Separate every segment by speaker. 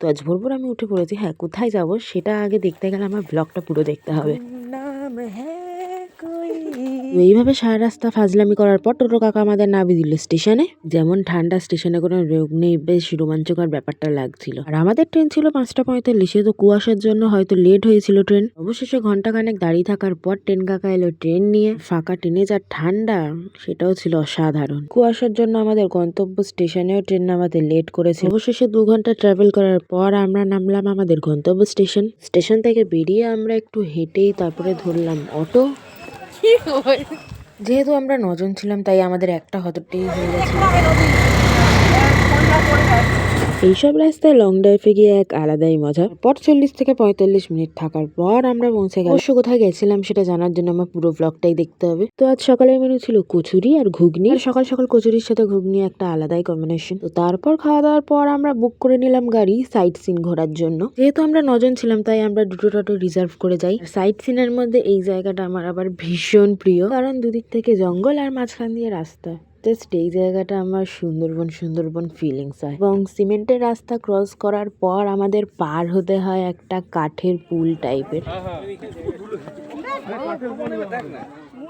Speaker 1: তো আজ ভোর ভোর আমি উঠে পড়েছি। হ্যাঁ কোথায় যাব সেটা আগে দেখতে গেলে আমার ব্লগটা পুরো দেখতে হবে। তো এইভাবে সারা রাস্তা ফাজলামি করার পর টোটো কাকা আমাদের নামিয়ে দিল স্টেশনে। যেমন ঠান্ডা স্টেশনে কোনো রোগ নেই, বেশ রোমাঞ্চকর ব্যাপারটা লাগছিল। আর আমাদের ট্রেন ছিল পাঁচটা পঁয়তাল্লিশে তো কুয়াশার জন্য হয়তো লেট হয়েছিল ট্রেন। অবশেষে ঘন্টাখানেক দাঁড়িয়ে থাকার পর ট্রেন কাকা এলো ট্রেন নিয়ে। ফাঁকা ট্রেনে যা ঠান্ডা, সেটাও ছিল অসাধারণ। কুয়াশার জন্য আমাদের গন্তব্য স্টেশনেও ট্রেন নামাতে লেট করেছে। অবশেষে দু ঘণ্টা ট্রাভেল করার পর আমরা নামলাম আমাদের গন্তব্য স্টেশন। স্টেশন থেকে বেরিয়ে আমরা একটু হেঁটেই তারপরে ধরলাম অটো। যেহেতু আমরা নজন ছিলাম তাই আমাদের একটা হতটেই হয়ে গেছিল এইসব রাস্তায় লং ড্রাইভে গিয়ে এক আলাদাই মজা। পর চল্লিশ থেকে পঁয়তাল্লিশ মিনিট থাকার পর আমরা পৌঁছে গেলাম। অবশ্য কোথায় গেছিলাম সেটা জানার জন্য আমার পুরো ব্লগটাই দেখতে হবে। তো আজ সকালের মেনু ছিল কচুরি আর ঘুগনি। আর সকাল সকাল কচুরির সাথে ঘুগনি একটা আলাদাই কম্বিনেশন তো তারপর খাওয়া দাওয়ার পর আমরা বুক করে নিলাম গাড়ি সাইট সিন ঘোরার জন্য। যেহেতু আমরা নজন ছিলাম তাই আমরা দুটো টোটো রিজার্ভ করে যাই। সাইট সিনের মধ্যে এই জায়গাটা আমার আবার ভীষণ প্রিয়। কারণ দুদিক থেকে জঙ্গল আর মাঝখান দিয়ে রাস্তা। জাস্ট এই জায়গাটা আমার সুন্দরবন সুন্দরবন ফিলিংস হয়। এবং সিমেন্টের রাস্তা ক্রস করার পর আমাদের পার হতে হয় একটা কাঠের পুল টাইপের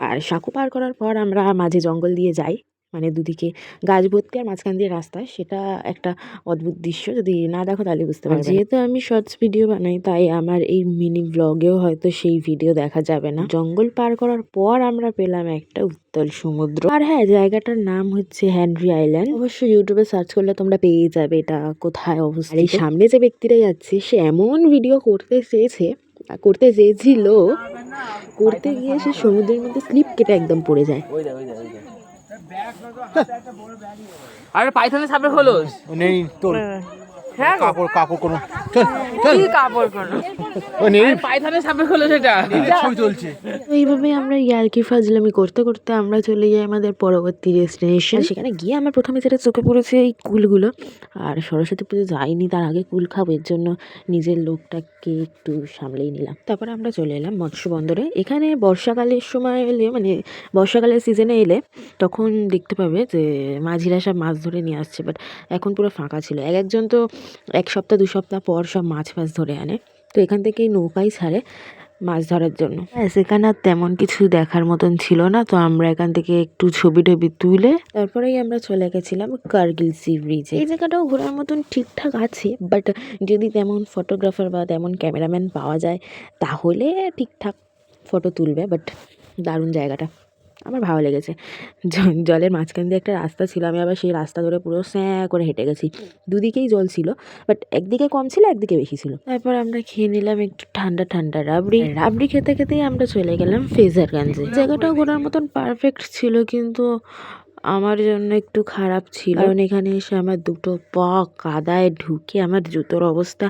Speaker 1: আর সাঁকো পার করার পর আমরা মাঝে জঙ্গল দিয়ে যাই। মানে দুদিকে গাছ ভর্তি আর মাঝখান দিয়ে রাস্তা সেটা একটা অদ্ভুত দৃশ্য। যদি না দেখো তাহলে বুঝতে পারবে যেহেতু আমি শর্টস ভিডিও বানাই তাই আমার এই মিনি ব্লগেও হয়তো সেই ভিডিও দেখা যাবে না। জঙ্গল পার করার পর আমরা পেলাম একটা উত্তল সমুদ্র। আর হ্যাঁ জায়গাটার নাম হচ্ছে হ্যানরি আইল্যান্ড অবশ্য ইউটিউবে সার্চ করলে তোমরা পেয়ে যাবে এটা কোথায় অবস্থা এই সামনে যে ব্যক্তিটা যাচ্ছে সে এমন ভিডিও করতে চেয়েছে করতে চেয়েছিল করতে গিয়ে সে সমুদ্রের মধ্যে স্লিপ কেটে একদম পড়ে যায়।
Speaker 2: আরে পাইথনে সাপের খোলস
Speaker 3: নেই তোর।
Speaker 2: হ্যাঁ
Speaker 3: কাপড় কাপড় কোনো চল চল।
Speaker 2: কি কাপড় কোন?
Speaker 3: ও নেই
Speaker 2: পাইথনে সাপের খোলস এটা
Speaker 3: ছবি চলছে
Speaker 1: তো এইভাবে আমরা ইয়ার্কি ফাজলামি করতে করতে আমরা চলে যাই আমাদের পরবর্তী ডেস্টিনেশন। সেখানে গিয়ে আমার প্রথমে যেটা চোখে পড়েছে এই কুলগুলো। আর সরস্বতী পুজো যাইনি তার আগে কুল খাব এর জন্য নিজের লোকটাকে একটু সামলেই নিলাম। তারপরে আমরা চলে এলাম মৎস্য বন্দরে এখানে বর্ষাকালের সময় এলে মানে বর্ষাকালের সিজনে এলে তখন দেখতে পাবে যে মাঝিরা সব মাছ ধরে নিয়ে আসছে বাট এখন পুরো ফাঁকা ছিল। এক একজন তো এক সপ্তাহ, দু সপ্তাহ পর সব মাছ ফাছ ধরে আনে। তো এখান থেকেই নৌকাই ছাড়ে মাছ ধরার জন্য। হ্যাঁ সেখানে আর তেমন কিছু দেখার মতন ছিল না। তো আমরা এখান থেকে একটু ছবি টবি তুলে তারপরেই আমরা চলে গেছিলাম কার্গিল সি ব্রিজে। এই জায়গাটাও ঘোরার মতন ঠিকঠাক আছে, বাট যদি তেমন ফটোগ্রাফার বা তেমন ক্যামেরাম্যান পাওয়া যায়, তাহলে ঠিকঠাক ফটো তুলবে, বাট দারুণ জায়গাটা। আমার ভালো লেগেছে। জলের মাঝখান দিয়ে একটা রাস্তা ছিল আমি আবার সেই রাস্তা ধরে পুরো স্যাঁ করে হেঁটে গেছি। দুদিকেই জল ছিল বাট একদিকে কম ছিল একদিকে বেশি ছিল। তারপর আমরা খেয়ে নিলাম একটু ঠান্ডা ঠান্ডা রাবড়ি। রাবড়ি। খেতে খেতেই আমরা চলে গেলাম ফেজারগঞ্জে। জায়গাটাও ঘোরার মতন পারফেক্ট ছিল কিন্তু আমার জন্য একটু খারাপ ছিল। কারণ এখানে এসে আমার দুটো পা কাদায় ঢুকে আমার জুতোর অবস্থা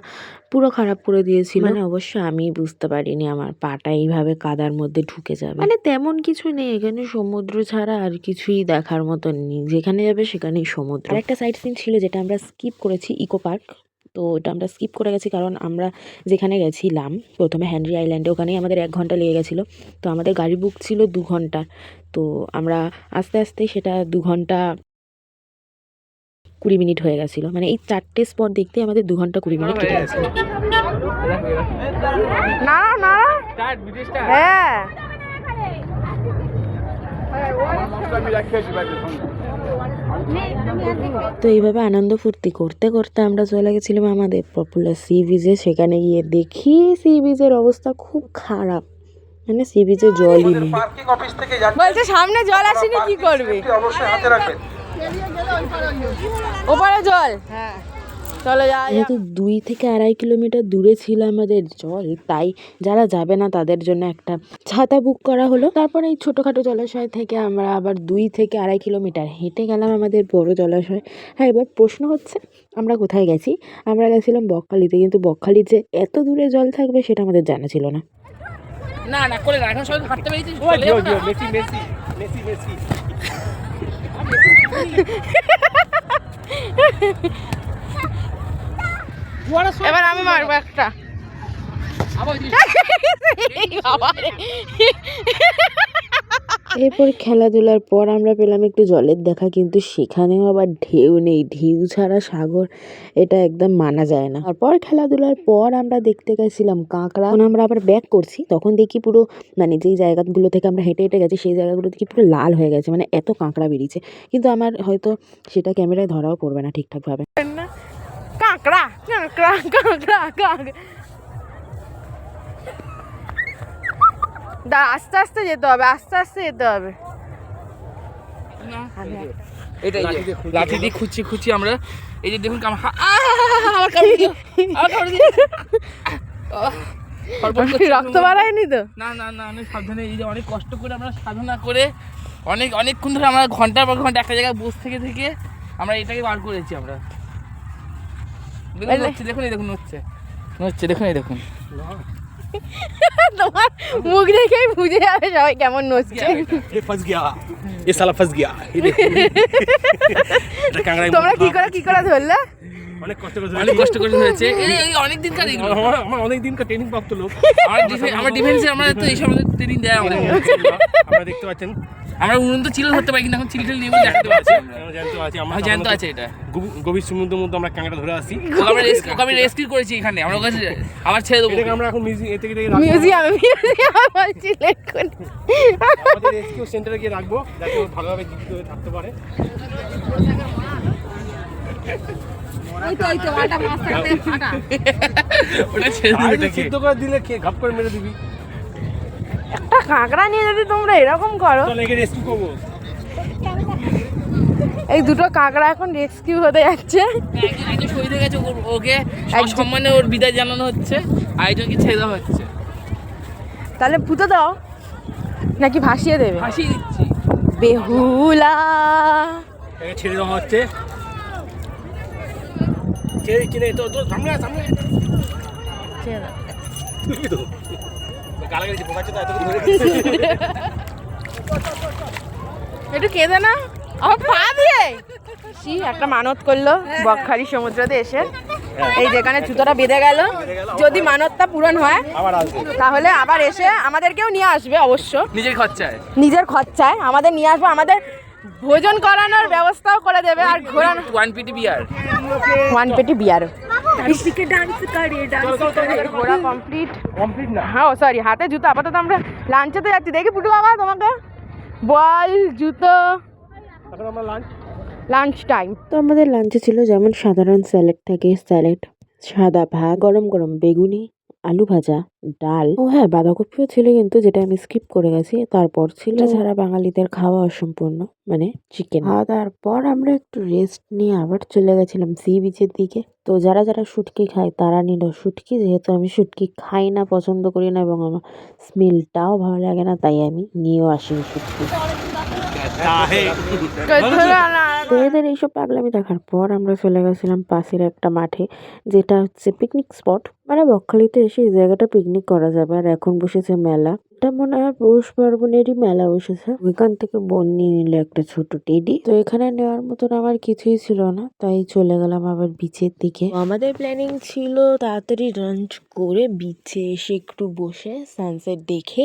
Speaker 1: পুরো খারাপ করে দিয়েছিল। মানে? অবশ্য আমি বুঝতে পারিনি আমার পাটা এইভাবে কাদার মধ্যে ঢুকে যাবে। মানে তেমন কিছু নেই এখানে সমুদ্র ছাড়া আর কিছুই দেখার মতন নেই। যেখানে যাবে সেখানেই সমুদ্র। আর একটা সাইড সিন ছিল যেটা আমরা স্কিপ করেছি ইকো পার্ক তো ওটা আমরা স্কিপ করে গেছি কারণ আমরা যেখানে গেছিলাম প্রথমে হ্যানরি আইল্যান্ডে ওখানেই আমাদের এক ঘণ্টা লেগে গেছিল। তো আমাদের গাড়ি বুক ছিল দু ঘণ্টার তো আমরা আস্তে আস্তে সেটা দু ঘণ্টা কুড়ি মিনিট হয়ে গেছিল। মানে এই চারটে স্পট দেখতে আমাদের দু ঘণ্টা কুড়ি মিনিট কেটে গেছিল
Speaker 2: না না। স্টার্ট হ্যাঁ
Speaker 1: তো এইভাবে আনন্দ ফুর্তি করতে করতে আমরা চলে গেছিলাম আমাদের পপুলার সি বিচে সেখানে গিয়ে দেখি সি বিচের অবস্থা খুব খারাপ। মানে সি বিচে জলই নেই।
Speaker 2: বলছে সামনে জল আসেনি কি করবে?
Speaker 4: অবশ্যই হাতে রাখেন
Speaker 2: ওপারে জল? হ্যাঁ। চলো যা
Speaker 1: যেহেতু দুই থেকে আড়াই কিলোমিটার দূরে ছিল আমাদের জল তাই যারা যাবে না তাদের জন্য একটা ছাতা বুক করা হলো। তারপরে এই ছোটোখাটো জলাশয় থেকে আমরা আবার দুই থেকে আড়াই কিলোমিটার হেঁটে গেলাম আমাদের বড় জলাশয়। হ্যাঁ এবার প্রশ্ন হচ্ছে আমরা কোথায় গেছি? আমরা গেছিলাম বকখালিতে কিন্তু বকখালির যে এত দূরে জল থাকবে সেটা আমাদের জানা ছিল না।
Speaker 2: না না করে না এখন সবাই হাঁটতে পেরেছিস চলে যাব না।
Speaker 3: Messi Messi Messi Messi.
Speaker 2: এবার আমি মারবো একটা।
Speaker 1: এরপর খেলাধুলার পর আমরা পেলাম একটু জলের দেখা কিন্তু সেখানেও আবার ঢেউ নেই ঢেউ ছাড়া সাগর এটা একদম মানা যায় না। তারপর খেলাধুলার পর আমরা দেখতে গেছিলাম কাঁকড়া। যখন আমরা আবার ব্যাক করছি তখন দেখি পুরো মানে যেই জায়গাগুলো থেকে আমরা হেঁটে হেঁটে গেছি সেই জায়গাগুলো দেখি পুরো লাল হয়ে গেছে মানে এত কাঁকড়া বেরিয়েছে। কিন্তু আমার হয়তো সেটা ক্যামেরায় ধরাও পড়বে না ঠিকঠাকভাবে।
Speaker 5: কাঁকড়া কাঁকড়া কাঁকড়া কাঁকড়া দা আস্তে আস্তে যেতে হবে আস্তে আস্তে যেতে হবে।
Speaker 2: এটাই যে লাঠি দিয়ে খুঁচি খুঁচি আমরা। এই যে দেখুন আহ! আমার কামড়ে দিল, আমার কামড়ে করছে
Speaker 5: রক্ত বাড়ায়নি তো?
Speaker 2: না না না অনেক সাবধানে এই যে অনেক কষ্ট করে আমরা সাধনা করে অনেক অনেকক্ষণ ধরে আমরা ঘণ্টার পর ঘণ্টা একটা জায়গায় বসে থেকে থেকে আমরা এটাকে বার করেছি আমরা। দেখুন দেখুন হচ্ছে। হচ্ছে দেখুন দেখুন।
Speaker 5: মুখ দেখেই বুঝে যাবে কেমন তোমরা কি করে কি করে ধরলে?
Speaker 3: অনেক কষ্ট
Speaker 2: কষ্ট হয়েছে অনেক দিন
Speaker 3: অনেক দিন
Speaker 2: আমার ডিফেন্সে আমরা তো এই সময় ট্রেনিং দেয় আমাদের
Speaker 3: আপনারা দেখতে পাচ্ছেন
Speaker 2: আমরা উনুন তো চিল ধরতে পারি কিন্তু এখন চিল টিল নিয়ে দেখাতে পারছি আমরা।
Speaker 3: আমরা জানতে
Speaker 2: আছে এটা।
Speaker 3: গভীর- সমুদ্রের মধ্যে আমরা কাঁকড়া ধরে আসি।
Speaker 2: আমরা রেস্কিউ আমি রেস্কিউ করেছি এখানে আমরা ওকে আবার ছেড়ে দেবো।
Speaker 3: এটাকে আমরা এখন মিউজিয়াম এতে থেকে রাখব।
Speaker 5: মিউজিয়ামে মিউজিয়ামে বলছি লেখুন
Speaker 3: আমাদের রেস্কিউ সেন্টারে গিয়ে রাখব যাতে ভালোভাবে জীবিত হয়ে থাকতে পারে।
Speaker 2: ওটা
Speaker 3: সিদ্ধ করে দিলে খেয়ে ঘাপ করে মেরে দিবি।
Speaker 5: একটা কাঁকড়া নিয়ে যদি তোমরা এরকম করো। এই দুটো কাঁকড়া এখন রেস্কিউ হতে যাচ্ছে।
Speaker 2: শহীদ হয়ে গেছে ওর- ওকে সম্মানে ওর বিদায় জানানো হচ্ছে আর একজনকে ছেড়ে দেওয়া হচ্ছে।
Speaker 5: তাহলে পুঁতে দাও নাকি ভাসিয়ে দেবে?
Speaker 2: ফাঁসিয়ে দিচ্ছি।
Speaker 5: বেহুলা।
Speaker 3: ছেড়ে দেওয়া হচ্ছে। ছেড়ে দিচ্ছি না তো তো সামনে সামনে আয়। তুই
Speaker 5: একটু কেঁদে না? আমার পা দিয়ে। সি একটা মানত করল বকখালি সমুদ্রতে এসে। এই যেখানে জুতোটা বেঁধে গেল। যদি মানতটা পূরণ হয় তাহলে আবার এসে আমাদেরকেও নিয়ে আসবে অবশ্য।
Speaker 2: নিজের খরচায়।
Speaker 5: নিজের খরচায় আমাদের নিয়ে আসবে আমাদের ভোজন করানোর ব্যবস্থাও করে দেবে আর ঘোরানো
Speaker 2: ওয়ান পেটি বিয়ার
Speaker 5: ওয়ান পেটি বিয়ার ঘোরা কমপ্লিট
Speaker 3: কমপ্লিট না?
Speaker 5: হ্যাঁ সরি হাতে জুতো আপাতত আমরা লাঞ্চেতে যাচ্ছি। দেখি পুটু বাবা তোমাকে? বল জুতো।
Speaker 3: এখন আমরা লাঞ্চ
Speaker 5: লাঞ্চ টাইম
Speaker 1: তো আমাদের লাঞ্চে ছিল যেমন সাধারণ স্যালাড থাকে স্যালাড সাদা ভাত গরম গরম বেগুনি আলু ভাজা ডাল। ও হ্যাঁ বাঁধাকপিও ছিল কিন্তু যেটা আমি স্কিপ করে গেছি। তারপর ছিল যারা বাঙালিদের খাওয়া অসম্পূর্ণ মানে চিকেন খাওয়া দাওয়ার পর আমরা একটু রেস্ট নিয়ে আবার চলে গেছিলাম সি বিচের দিকে। তো যারা যারা শুটকি খায় তারা নিল। শুটকি যেহেতু আমি শুটকি খাই না পছন্দ করি না এবং আমার স্মেলটাও ভালো লাগে না তাই আমি নিয়েও আসিনি শুটকি। তো এদের এইসব পাগলামি দেখার পর আমরা চলে গেছিলাম পাশের একটা মাঠে যেটা হচ্ছে পিকনিক স্পট মানে বকখালিতে এসে এই জায়গাটা পিকনিক করা যাবে। আর এখন বসেছে মেলা। এটা মনে হয় পৌষ পার্বণেরই মেলা বসেছে। ওইখান থেকে বোন নিয়ে নিল একটা ছোট টেডি। তো এখানে নেওয়ার মতন আমার কিছুই ছিল না। তাই চলে গেলাম আবার বিচের দিকে। আমাদের প্ল্যানিং ছিল তাড়াতাড়ি লাঞ্চ করে বিচে এসে একটু বসে সানসেট দেখে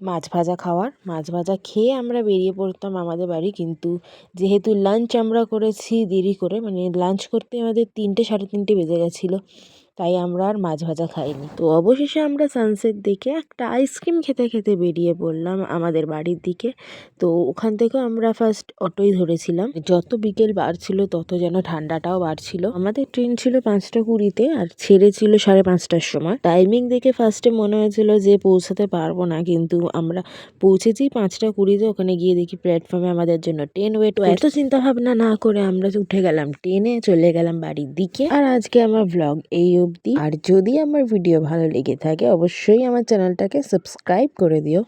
Speaker 1: মাছ ভাজা খাওয়ার। মাছ ভাজা খেয়ে আমরা বেরিয়ে পড়তাম আমাদের বাড়ি, কিন্তু যেহেতু লাঞ্চ আমরা করেছি দেরি করে মানে লাঞ্চ করতে আমাদের তিনটে সাড়ে তিনটে বেজে গেছিল। তাই আমরা আর মাছ ভাজা খাইনি। তো অবশেষে আমরা সানসেট দেখে একটা আইসক্রিম খেতে খেতে বেরিয়ে পড়লাম আমাদের বাড়ির দিকে। তো ওখান থেকেও আমরা ফার্স্ট অটোই ধরেছিলাম। যত বিকেল বাড়ছিল, তত যেন ঠান্ডাটাও বাড়ছিল। আমাদের ট্রেন ছিল পাঁচটা কুড়িতে আর ছেড়েছিল সাড়ে পাঁচটার সময়। টাইমিং দেখে ফার্স্টে মনে হয়েছিল যে পৌঁছাতে পারব না, কিন্তু আমরা পৌঁছেছি পাঁচটা কুড়িতে। ওখানে গিয়ে দেখি প্ল্যাটফর্মে আমাদের জন্য ট্রেন ওয়েট এত চিন্তা ভাবনা না করে আমরা উঠে গেলাম ট্রেনে চলে গেলাম বাড়ির দিকে। আর আজকে আমার ব্লগ এই অবধি। আর যদি আমার ভিডিও ভালো লেগে থাকে অবশ্যই আমার চ্যানেলটাকে সাবস্ক্রাইব করে দিও।